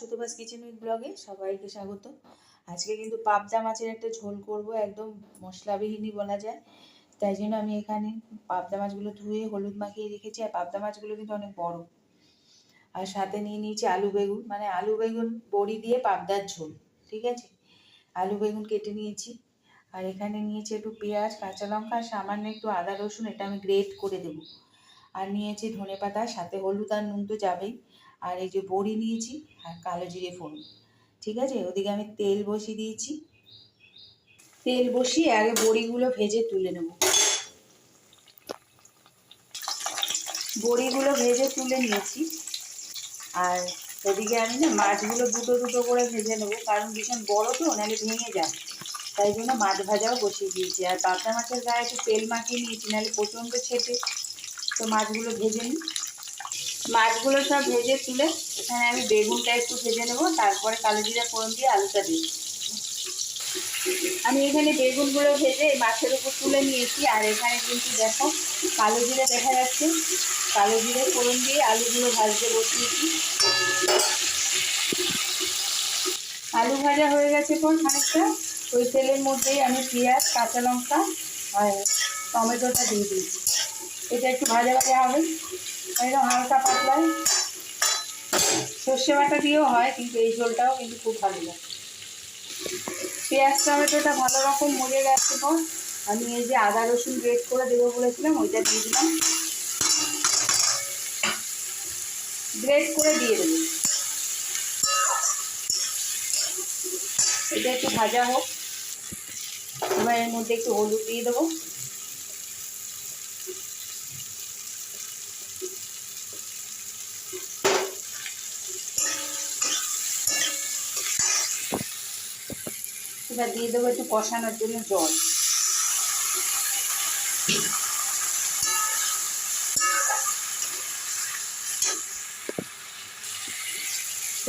সুতোবাস kitchen with ব্লগে সবাইকে স্বাগত। আজকে কিন্তু পাবদা মাছের একটা ঝোল করব, একদম মশলাবিহীনই বলা যায়। তাই জন্য আমি এখানে পাবদা মাছগুলো ধুয়ে হলুদ মাখিয়ে রেখেছি, আর পাবদা মাছগুলো কিন্তু অনেক বড়। আর সাথে নিয়ে নিয়েছি আলু বেগুন মানে আলু বেগুন বড়ি দিয়ে পাবদার ঝোল, ঠিক আছে? আলু বেগুন কেটে নিয়েছি। আর এখানে নিয়েছি একটু পেঁয়াজ, কাঁচা লঙ্কা, আর সামান্য একটু আদা, রসুন, এটা আমি গ্রেট করে দেব। আর নিয়েছি ধনে পাতা, সাথে হলুদ আর নুন তো যাবেই। আর এই যে বড়ি নিয়েছি, আর কালো জিরে ফোড়ন, ঠিক আছে? ওদিকে আমি তেল বসিয়ে দিয়েছি। তেল বসিয়ে আগে বড়িগুলো ভেজে তুলে নেব। বড়িগুলো ভেজে তুলে নিয়েছি। আর ওদিকে আমি না মাছগুলো দুটো দুটো করে ভেজে নেব, কারণ ভীষণ বড় তো, নাহলে ভেঙে যায়। তাই জন্য মাছ ভাজাও বসিয়ে দিয়েছি। আর পাবদা মাছের গায়ে একটু তেল মাখিয়ে নিয়েছি, নাহলে প্রচণ্ড ছেটে। তো মাছগুলো ভেজে নিই। মাছগুলো সব ভেজে তুলে এখানে আমি বেগুনটা একটু ভেজে নেব, তারপরে কালো জিরা ফোড়ন দিয়ে আলুটা দিই আমি এখানে বেগুনগুলো ভেজে মাছের উপর তুলে নিয়েছি, আর এখানে কিন্তু দেখো কালো জিরে দেখা যাচ্ছে। কালো জিরে, ফোড়ন দিয়ে আলুগুলো ভাজতে বসিয়েছি। আলু ভাজা হয়ে গেছে পর খানিকটা। ওই তেলের মধ্যেই আমি পেঁয়াজ, কাঁচা লঙ্কা আর টমেটোটা দিয়ে দিয়েছি। এটা একটু ভাজা ভাজা হবে। একদম হালকা পাতলায়। সর্ষে বাটা দিয়েও হয়, কিন্তু এই ঝোলটাও কিন্তু খুব ভালো লাগে। পেঁয়াজ, টমেটোটা ভালো রকম মরে গেছে পর আমি এই যে আদা রসুন গ্রেট করে দেবো বলেছিলাম, ওইটা দিয়ে দিলাম। গ্রেট করে দিয়ে দেবো। এটা একটু ভাজা হোক। এবার এর মধ্যে একটু হলুদ দিয়ে দেবো। এবার দিয়ে দেবো একটু কষানোর জন্য জল।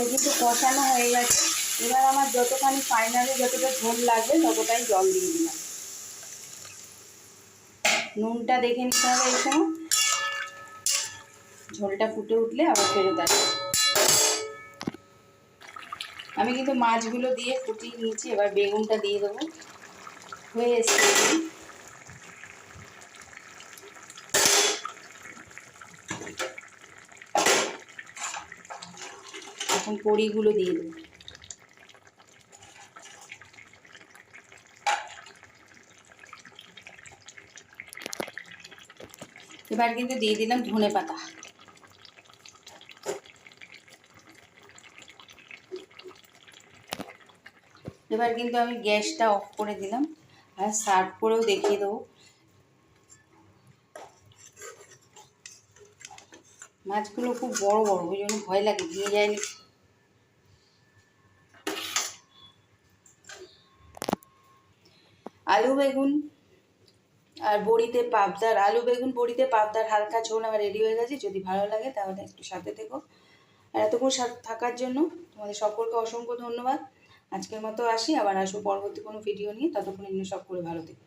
এটা কিন্তু কষানো হয়ে গেছে, এবার আমার যতখানি ফাইনালে যতটা ঝোল লাগবে, ততটাই জল দিয়ে দিলাম। নুনটা দেখে নিতে হবে এই সময়। ঝোলটা ফুটে উঠলে আবার ফেরত আসবে। আমি কিন্তু মাছগুলো দিয়ে ফুটিয়ে নিয়েছি, এবার বেগুনটা দিয়ে দেবো। হয়ে এসছে। এখন কড়িগুলো দিয়ে দেবো। এবার কিন্তু দিয়ে দিলাম ধনে পাতা। এবার কিন্তু আমি গ্যাসটা অফ করে দিলাম আর সার্ভ করেও দেখিয়ে দেবো। মাছগুলো খুব বড় বড়, ওই জন্য ভয় লাগে ভেঙে যায়নি। আলু বেগুন আর বড়িতে পাবদার, আলু বেগুন, বড়িতে পাবদার, হালকা ঝোল আমার রেডি হয়ে গেছে। যদি ভালো লাগে তাহলে একটু সাথে থেকো। আর এতক্ষণ সাথে থাকার জন্য তোমাদের সকলকে অসংখ্য ধন্যবাদ। আজকের মতো আসি, আবার আসব পরবর্তী কোনো ভিডিও নিয়ে। ততক্ষণ এমনি সব করে ভালো থেকো।